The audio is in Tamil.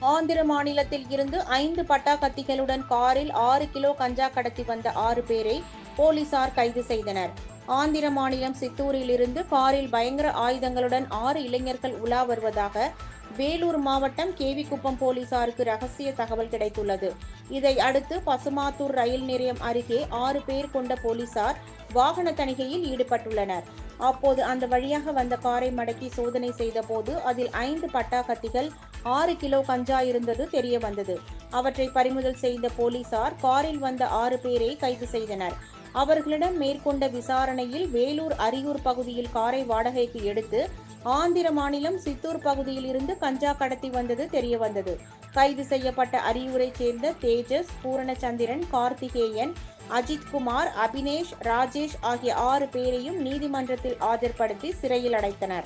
ஆந்திர மாநிலத்தில் இருந்து ஐந்து பட்டா கத்திகளுடன் காரில் ஆறு கிலோ கஞ்சா கடத்தி வந்த ஆறு பேரை போலீசார் கைது செய்தனர். ஆந்திர மாநிலம் சித்தூரில் இருந்து காரில் பயங்கர ஆயுதங்களுடன் ஆறு இளைஞர்கள் உலா வருவதாக வேலூர் மாவட்டம் கேவிக்குப்பம் போலீசாருக்கு ரகசிய தகவல் கிடைத்துள்ளது. இதை அடுத்து பசுமாத்தூர் ரயில் நிலையம் அருகே ஆறு பேர் கொண்ட போலீசார் வாகன தணிகையில் ஈடுபட்டுள்ளனர். அப்போது அந்த வழியாக வந்த காரை மடக்கி சோதனை செய்தபோது அதில் ஐந்து பட்டாக்கத்திகள் ஆறு கிலோ கஞ்சா இருந்தது தெரிய வந்தது. அவற்றை பறிமுதல் செய்த போலீசார் காரில் வந்த ஆறு பேரை கைது செய்தனர். அவர்களிடம் மேற்கொண்ட விசாரணையில் வேலூர் அரியூர் பகுதியில் காரை வாடகைக்கு எடுத்து ஆந்திர மாநிலம் சித்தூர் பகுதியில் இருந்து கஞ்சா கடத்தி வந்தது தெரிய வந்தது. கைது செய்யப்பட்ட அரியூரைச் சேர்ந்த தேஜஸ் பூரணச்சந்திரன் கார்த்திகேயன் அஜித்குமார் அபினேஷ் ராஜேஷ் ஆகிய ஆறு பேரையும் நீதிமன்றத்தில் ஆஜர்படுத்தி சிறையில் அடைத்தனர்.